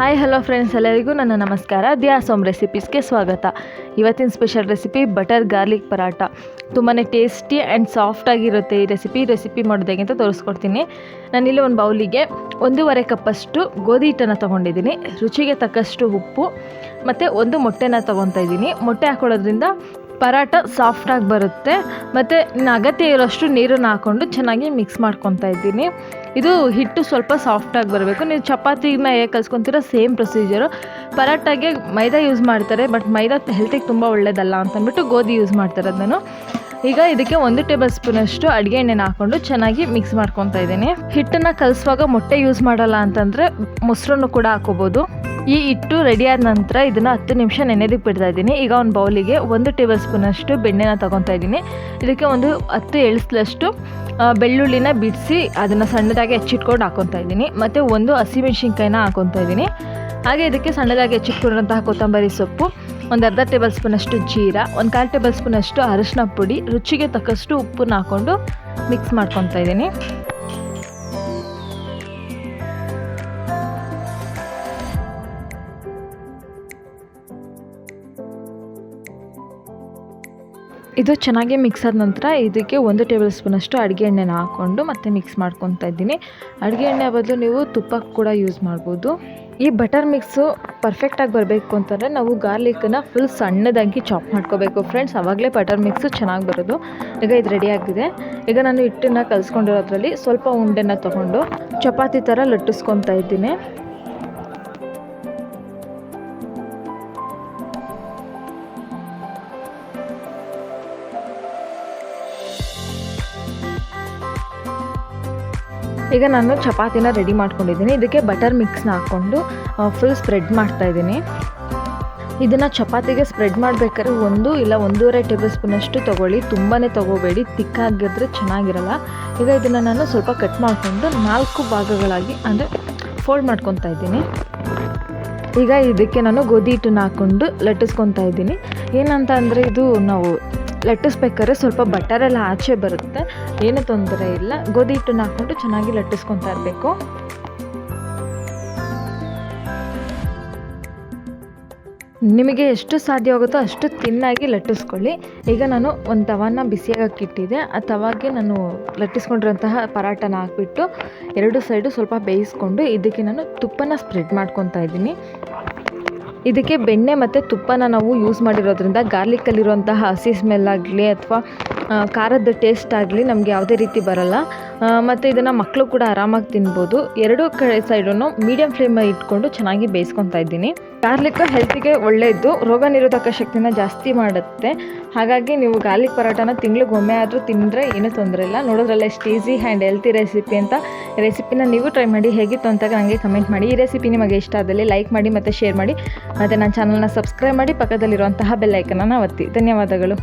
Hi hello friends ಎಲ್ಲರಿಗೂ ನನ್ನ ನಮಸ್ಕಾರ. ದಿಯಾಸೋಮ್ ರೆಸಿಪೀಸ್ಗೆ ಸ್ವಾಗತ. ಇವತ್ತಿನ special recipe butter garlic paratha ತುಂಬಾ ಟೇಸ್ಟಿ ಆ್ಯಂಡ್ ಸಾಫ್ಟಾಗಿರುತ್ತೆ ಈ ರೆಸಿಪಿ ರೆಸಿಪಿ ಮಾಡೋದು ಅಂತ ತೋರಿಸ್ಕೊಡ್ತೀನಿ. ನಾನಿಲ್ಲಿ ಒಂದು ಬೌಲಿಗೆ ಒಂದೂವರೆ ಕಪ್ಪಷ್ಟು ಗೋಧಿ ಹಿಟ್ಟನ್ನು ತೊಗೊಂಡಿದ್ದೀನಿ. ರುಚಿಗೆ ತಕ್ಕಷ್ಟು ಉಪ್ಪು ಮತ್ತು ಒಂದು ಮೊಟ್ಟೆನ ತೊಗೊತಾ ಇದ್ದೀನಿ. ಮೊಟ್ಟೆ ಹಾಕೊಳ್ಳೋದ್ರಿಂದ ಪರಾಟ ಸಾಫ್ಟಾಗಿ ಬರುತ್ತೆ. ಮತ್ತು ಇನ್ನು ಅಗತ್ಯ ಇರೋಷ್ಟು ನೀರನ್ನು ಹಾಕ್ಕೊಂಡು ಚೆನ್ನಾಗಿ ಮಿಕ್ಸ್ ಮಾಡ್ಕೊತಾ ಇದ್ದೀನಿ. ಇದು ಹಿಟ್ಟು ಸ್ವಲ್ಪ ಸಾಫ್ಟಾಗಿ ಬರಬೇಕು. ನೀವು ಚಪಾತಿನ ಹೇಗೆ ಕಲ್ಸ್ಕೊತೀರೋ ಸೇಮ್ ಪ್ರೊಸೀಜರು ಪರಾಟಾಗೆ ಮೈದಾ ಯೂಸ್ ಮಾಡ್ತಾರೆ ಬಟ್ ಮೈದಾ ಹೆಲ್ತಿಗೆ ತುಂಬ ಒಳ್ಳೆಯದಲ್ಲ ಅಂತಂದ್ಬಿಟ್ಟು ಗೋಧಿ ಯೂಸ್ ಮಾಡ್ತಾರೆ ಅದನ್ನು. ಈಗ ಇದಕ್ಕೆ ಒಂದು ಟೇಬಲ್ ಸ್ಪೂನಷ್ಟು ಅಡುಗೆ ಎಣ್ಣೆನ ಹಾಕ್ಕೊಂಡು ಚೆನ್ನಾಗಿ ಮಿಕ್ಸ್ ಮಾಡ್ಕೊತಾ ಇದ್ದೀನಿ. ಹಿಟ್ಟನ್ನು ಕಲಿಸುವಾಗ ಮೊಟ್ಟೆ ಯೂಸ್ ಮಾಡಲ್ಲ ಅಂತಂದರೆ ಮೊಸರನ್ನು ಕೂಡ ಹಾಕೋಬೋದು. ಈ ಹಿಟ್ಟು ಆದ ನಂತರ ಇದನ್ನು ಹತ್ತು ನಿಮಿಷ ನೆನೆದಕ್ಕೆ ಬಿಡ್ತಾ ಇದ್ದೀನಿ. ಈಗ ಒಂದು ಬೌಲಿಗೆ ಒಂದು ಟೇಬಲ್ ಸ್ಪೂನಷ್ಟು ಬೆಣ್ಣೆನ ತಗೊತಾ ಇದ್ದೀನಿ. ಇದಕ್ಕೆ ಒಂದು ಹತ್ತು ಎಳಿಸ್ಲಷ್ಟು ಬೆಳ್ಳುಳ್ಳಿನ ಬಿಡಿಸಿ ಅದನ್ನು ಸಣ್ಣದಾಗಿ ಹೆಚ್ಚಿಟ್ಕೊಂಡು ಹಾಕೊತಾ ಇದ್ದೀನಿ. ಮತ್ತು ಒಂದು ಹಸಿಮೆಣ್ಸಿನ್ಕಾಯಿನ ಹಾಕೊತಾ ಇದ್ದೀನಿ. ಹಾಗೆ ಇದಕ್ಕೆ ಸಣ್ಣದಾಗಿ ಹೆಚ್ಚಿಟ್ಕೊಂಡಿರೋಂತಹ ಕೊತ್ತಂಬರಿ ಸೊಪ್ಪು, ಒಂದು ಅರ್ಧ ಟೇಬಲ್ ಸ್ಪೂನಷ್ಟು ಜೀರಾ, ಒಂದು ಕಾಲು ಟೇಬಲ್ ಸ್ಪೂನಷ್ಟು ಅರಿಶಿನ ಪುಡಿ, ರುಚಿಗೆ ತಕ್ಕಷ್ಟು ಉಪ್ಪನ್ನ ಹಾಕ್ಕೊಂಡು ಮಿಕ್ಸ್ ಮಾಡ್ಕೊತಾ ಇದ್ದೀನಿ. ಇದು ಚೆನ್ನಾಗಿ ಮಿಕ್ಸ್ ಆದ ನಂತರ ಇದಕ್ಕೆ ಒಂದು ಟೇಬಲ್ ಸ್ಪೂನಷ್ಟು ಅಡುಗೆ ಎಣ್ಣೆನ ಹಾಕ್ಕೊಂಡು ಮತ್ತೆ ಮಿಕ್ಸ್ ಮಾಡ್ಕೊತಾ ಇದ್ದೀನಿ. ಅಡುಗೆ ಎಣ್ಣೆ ಬದಲು ನೀವು ತುಪ್ಪ ಕೂಡ ಯೂಸ್ ಮಾಡ್ಬೋದು. ಈ ಬಟರ್ ಮಿಕ್ಸು ಪರ್ಫೆಕ್ಟಾಗಿ ಬರಬೇಕು ಅಂತಂದರೆ ನಾವು ಗಾರ್ಲಿಕ್ಕನ್ನು ಫುಲ್ ಸಣ್ಣದಾಗಿ ಚಾಪ್ ಮಾಡ್ಕೋಬೇಕು ಫ್ರೆಂಡ್ಸ್ ಆವಾಗಲೇ ಬಟರ್ ಮಿಕ್ಸು ಚೆನ್ನಾಗಿ ಬರೋದು. ಈಗ ಇದು ರೆಡಿ ಆಗಿದೆ. ಈಗ ನಾನು ಹಿಟ್ಟನ್ನು ಕಲಿಸ್ಕೊಂಡಿರೋದ್ರಲ್ಲಿ ಸ್ವಲ್ಪ ಉಂಡೆನ ತೊಗೊಂಡು ಚಪಾತಿ ಥರ ಲಟ್ಟಿಸ್ಕೊತಾ ಇದ್ದೀನಿ. ಈಗ ನಾನು ಚಪಾತಿನ ರೆಡಿ ಮಾಡ್ಕೊಂಡಿದ್ದೀನಿ. ಇದಕ್ಕೆ ಬಟರ್ ಮಿಕ್ಸ್ನ ಹಾಕ್ಕೊಂಡು ಫುಲ್ ಸ್ಪ್ರೆಡ್ ಮಾಡ್ತಾ ಇದ್ದೀನಿ. ಇದನ್ನು ಚಪಾತಿಗೆ ಸ್ಪ್ರೆಡ್ ಮಾಡಬೇಕಾದ್ರೆ ಒಂದು ಇಲ್ಲ ಒಂದೂವರೆ ಟೇಬಲ್ ಸ್ಪೂನಷ್ಟು ತೊಗೊಳ್ಳಿ. ತುಂಬಾ ತೊಗೋಬೇಡಿ. ತಿಕ್ಕಾಗಿದ್ರೆ ಚೆನ್ನಾಗಿರಲ್ಲ. ಈಗ ಇದನ್ನು ನಾನು ಸ್ವಲ್ಪ ಕಟ್ ಮಾಡಿಕೊಂಡು ನಾಲ್ಕು ಭಾಗಗಳಾಗಿ, ಅಂದರೆ ಫೋಲ್ಡ್ ಮಾಡ್ಕೊತಾ ಇದ್ದೀನಿ. ಈಗ ಇದಕ್ಕೆ ನಾನು ಗೋಧಿ ಹಿಟ್ಟನ್ನು ಹಾಕ್ಕೊಂಡು ಲಟ್ಟಿಸ್ಕೊತಾ ಇದ್ದೀನಿ. ಏನಂತ ಅಂದರೆ ಇದು ನಾವು ಲಟ್ಟಿಸ್ಬೇಕಾದ್ರೆ ಸ್ವಲ್ಪ ಬಟರೆಲ್ಲ ಆಚೆ ಬರುತ್ತೆ. ಏನೂ ತೊಂದರೆ ಇಲ್ಲ. ಗೋಧಿ ಹಿಟ್ಟನ್ನ ಹಾಕ್ಕೊಂಡು ಚೆನ್ನಾಗಿ ಲಟ್ಟಿಸ್ಕೊತಾ ಇರಬೇಕು. ನಿಮಗೆ ಎಷ್ಟು ಸಾಧ್ಯವಾಗುತ್ತೋ ಅಷ್ಟು ತಿನ್ನಾಗಿ ಲಟ್ಟಿಸ್ಕೊಳ್ಳಿ. ಈಗ ನಾನು ಒಂದು ತವಾನ ಬಿಸಿಯಾಗಕ್ಕೆ ಇಟ್ಟಿದ್ದೆ. ಆ ತವಾಗೆ ನಾನು ಲಟ್ಟಿಸ್ಕೊಂಡಿರೋಂತಹ ಪರಾಟನ ಹಾಕ್ಬಿಟ್ಟು ಎರಡು ಸೈಡು ಸ್ವಲ್ಪ ಬೇಯಿಸ್ಕೊಂಡು ಇದಕ್ಕೆ ನಾನು ತುಪ್ಪನ ಸ್ಪ್ರೆಡ್ ಮಾಡ್ಕೊತಾ ಇದ್ದೀನಿ. ಇದಕ್ಕೆ ಬೆಣ್ಣೆ ಮತ್ತು ತುಪ್ಪನ ನಾವು ಯೂಸ್ ಮಾಡಿರೋದ್ರಿಂದ ಗಾರ್ಲಿಕ್ಕಲ್ಲಿರುವಂತಹ ಹಸಿ ಸ್ಮೆಲ್ ಆಗಲಿ ಅಥವಾ ಖಾರದ ಟೇಸ್ಟ್ ಆಗಲಿ ನಮಗೆ ಯಾವುದೇ ರೀತಿ ಬರಲ್ಲ. ಮತ್ತು ಇದನ್ನು ಮಕ್ಕಳು ಕೂಡ ಆರಾಮಾಗಿ ತಿನ್ಬೋದು. ಎರಡೂ ಕಡೆ ಸೈಡನ್ನು ಮೀಡಿಯಂ ಫ್ಲೇಮಲ್ಲಿ ಇಟ್ಕೊಂಡು ಚೆನ್ನಾಗಿ ಬೇಯಿಸ್ಕೊತಾ ಇದ್ದೀನಿ. ಗಾರ್ಲಿಕ್ ಹೆಲ್ತಿಗೆ ಒಳ್ಳೆಯದು ರೋಗ ನಿರೋಧಕ ಶಕ್ತಿನ ಜಾಸ್ತಿ ಮಾಡುತ್ತೆ. ಹಾಗಾಗಿ ನೀವು ಗಾರ್ಲಿಕ್ ಪರೋಟಾನ ತಿಂಗ್ಳಿಗೆ ಒಮ್ಮೆ ಆದರೂ ತಿಂದರೆ ಏನೂ ತೊಂದರೆ ಇಲ್ಲ. ನೋಡೋದ್ರಲ್ಲ ಎಷ್ಟು ಈಸಿ ಆ್ಯಂಡ್ ಹೆಲ್ತಿ ರೆಸಿಪಿ ಅಂತ ರೆಸಿಪಿನ ನೀವು ಟ್ರೈ ಮಾಡಿ ಹೇಗಿತ್ತು ಅಂತ ನನಗೆ ಕಮೆಂಟ್ ಮಾಡಿ. ಈ ರೆಸಿಪಿ ನಿಮಗೆ ಇಷ್ಟ ಆದಲ್ಲಿ ಲೈಕ್ ಮಾಡಿ ಮತ್ತು ಶೇರ್ ಮಾಡಿ. ಮತ್ತು ನನ್ನ ಚಾನಲ್ನ ಸಬ್ಸ್ಕ್ರೈಬ್ ಮಾಡಿ. ಪಕ್ಕದಲ್ಲಿರುವಂತಹ ಬೆಲ್ ಐಕನನ್ನು ಒತ್ತಿ. ಧನ್ಯವಾದಗಳು.